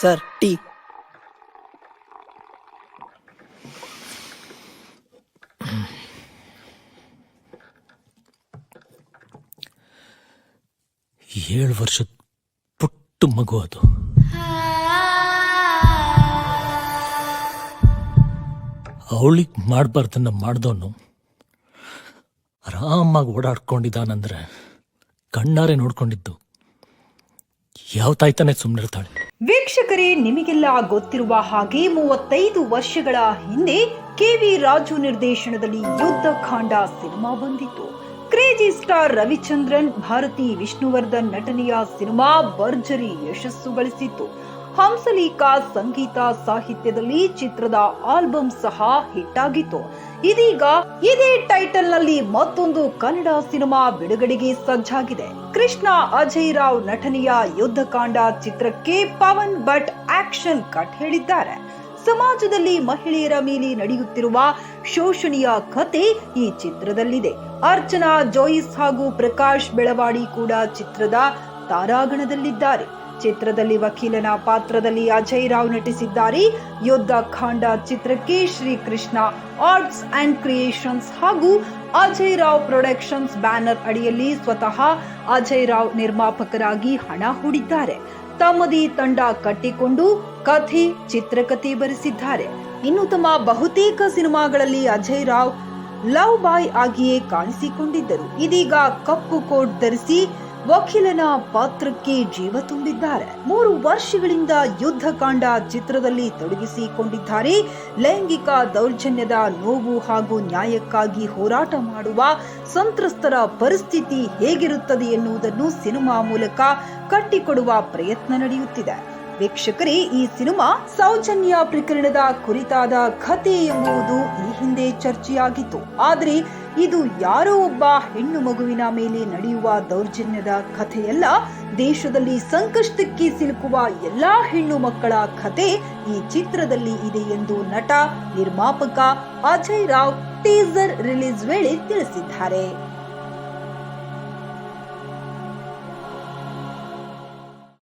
Sir, T. ಏಳು ವರ್ಷದ ಪುಟ್ಟ ಮಗು ಅದು. ಅವಳಿಗೆ ಮಾಡಬಾರ್ದನ್ನ ಮಾಡ್ದವನು ಆರಾಮಾಗಿ ಓಡಾಡ್ಕೊಂಡಿದ್ದಾನಂದ್ರೆ ಕಣ್ಣಾರೆ ನೋಡ್ಕೊಂಡಿದ್ದು. ಯಾವ ತಾಯ್ತಾನೆ ಸುಮ್ಮನಿರ್ತಾಳೆ ವೀಕ್ಷಕರೇ, ನಿಮಗೆಲ್ಲ ಗೊತ್ತಿರುವ ಹಾಗೆ ಮೂವತ್ತೈದು ವರ್ಷಗಳ ಹಿಂದೆ ಕೆವಿ ರಾಜು ನಿರ್ದೇಶನದಲ್ಲಿ ಯುದ್ಧ ಖಾಂಡ ಸಿನಿಮಾ ಬಂದಿತ್ತು. ಕ್ರೇಜಿ ಸ್ಟಾರ್ ರವಿಚಂದ್ರನ್, ಭಾರತಿ ವಿಷ್ಣುವರ್ಧನ್ ನಟನೆಯ ಸಿನಿಮಾ ಭರ್ಜರಿ ಯಶಸ್ಸು ಗಳಿಸಿತ್ತು. ಹಂಸಲೀಕಾ ಸಂಗೀತ ಸಾಹಿತ್ಯದಲ್ಲಿ ಚಿತ್ರದ ಆಲ್ಬಮ್ ಸಹ ಹಿಟ್ ಆಗಿತ್ತು ಇದೀಗ ಇದೇ ಟೈಟಲ್ನಲ್ಲಿ ಮತ್ತೊಂದು ಕನ್ನಡ ಸಿನಿಮಾ ಬಿಡುಗಡೆಗೆ ಸಜ್ಜಾಗಿದೆ. ಕೃಷ್ಣ ಅಜಯ್ ರಾವ್ ನಟನೆಯ ಯುದ್ಧಕಾಂಡ ಚಿತ್ರಕ್ಕೆ ಪವನ್ ಭಟ್ ಆಕ್ಷನ್ ಕಟ್ ಹೇಳಿದ್ದಾರೆ. ಸಮಾಜದಲ್ಲಿ ಮಹಿಳೆಯರ ಮೇಲೆ ನಡೆಯುತ್ತಿರುವ ಶೋಷಣೆಯ ಕತೆ ಈ ಚಿತ್ರದಲ್ಲಿದೆ. ಅರ್ಚನಾ ಜೋಯಿಸ್ ಹಾಗೂ ಪ್ರಕಾಶ್ ಬೆಳವಾಡಿ ಕೂಡ ಚಿತ್ರದ ತಾರಾಗಣದಲ್ಲಿದ್ದಾರೆ. ಚಿತ್ರದಲ್ಲಿ ವಕೀಲನ ಪಾತ್ರದಲ್ಲಿ ಅಜಯ್ ರಾವ್ ನಟಿಸಿದ್ದಾರೆ. ಯುದ್ಧ ಖಾಂಡ ಚಿತ್ರಕ್ಕೆ ಶ್ರೀಕೃಷ್ಣ ಆರ್ಟ್ಸ್ ಅಂಡ್ ಕ್ರಿಯೇಷನ್ಸ್ ಹಾಗೂ ಅಜಯ್ ರಾವ್ ಪ್ರೊಡಕ್ಷನ್ಸ್ ಬ್ಯಾನರ್ ಅಡಿಯಲ್ಲಿ ಸ್ವತಃ ಅಜಯ್ ರಾವ್ ನಿರ್ಮಾಪಕರಾಗಿ ಹಣ ಹೂಡಿದ್ದಾರೆ. ತಮ್ಮದೇ ತಂಡ ಕಟ್ಟಿಕೊಂಡು ಕಥೆ, ಚಿತ್ರಕಥೆ ಬರೆಸಿದ್ದಾರೆ. ಇನ್ನು ತಮ್ಮ ಬಹುತೇಕ ಸಿನಿಮಾಗಳಲ್ಲಿ ಅಜಯ್ ರಾವ್ ಲವ್ ಬಾಯ್ ಆಗಿಯೇ ಕಾಣಿಸಿಕೊಂಡಿದ್ದರು. ಇದೀಗ ಕಪ್ಪು ಕೋಟ್ ಧರಿಸಿ ವಕೀಲನ ಪಾತ್ರಕ್ಕೆ ಜೀವ ತುಂಬಿದ್ದಾರೆ. ಮೂರು ವರ್ಷಗಳಿಂದ ಯುದ್ಧಕಾಂಡ ಚಿತ್ರದಲ್ಲಿ ತೊಡಗಿಸಿಕೊಂಡಿದ್ದಾರೆ. ಲೈಂಗಿಕ ದೌರ್ಜನ್ಯದ ನೋವು ಹಾಗೂ ನ್ಯಾಯಕ್ಕಾಗಿ ಹೋರಾಟ ಮಾಡುವ ಸಂತ್ರಸ್ತರ ಪರಿಸ್ಥಿತಿ ಹೇಗಿರುತ್ತದೆ ಎನ್ನುವುದನ್ನು ಸಿನಿಮಾ ಮೂಲಕ ಕಟ್ಟಿಕೊಡುವ ಪ್ರಯತ್ನ ನಡೆಯುತ್ತಿದೆ. ವೀಕ್ಷಕರೇ, ಈ ಸಿನಿಮಾ ಸೌಜನ್ಯ ಪ್ರಕರಣದ ಕುರಿತಾದ ಕಥೆ ಎಂಬುದು ಈ ಚರ್ಚೆಯಾಗಿತ್ತು. ಆದರೆ ಇದು ಯಾರೋ ಒಬ್ಬ ಹೆಣ್ಣು ಮಗುವಿನ ಮೇಲೆ ನಡೆಯುವ ದೌರ್ಜನ್ಯದ ಕಥೆಯಲ್ಲ, ದೇಶದಲ್ಲಿ ಸಂಕಷ್ಟಕ್ಕೆ ಸಿಲುಕುವ ಎಲ್ಲಾ ಹೆಣ್ಣು ಮಕ್ಕಳ ಕಥೆ ಈ ಚಿತ್ರದಲ್ಲಿ ಇದೆ ಎಂದು ನಟ ನಿರ್ಮಾಪಕ ಅಜಯ್ ರಾವ್ ಟೀಸರ್ ರಿಲೀಸ್ ವೇಳೆ ತಿಳಿಸಿದ್ದಾರೆ.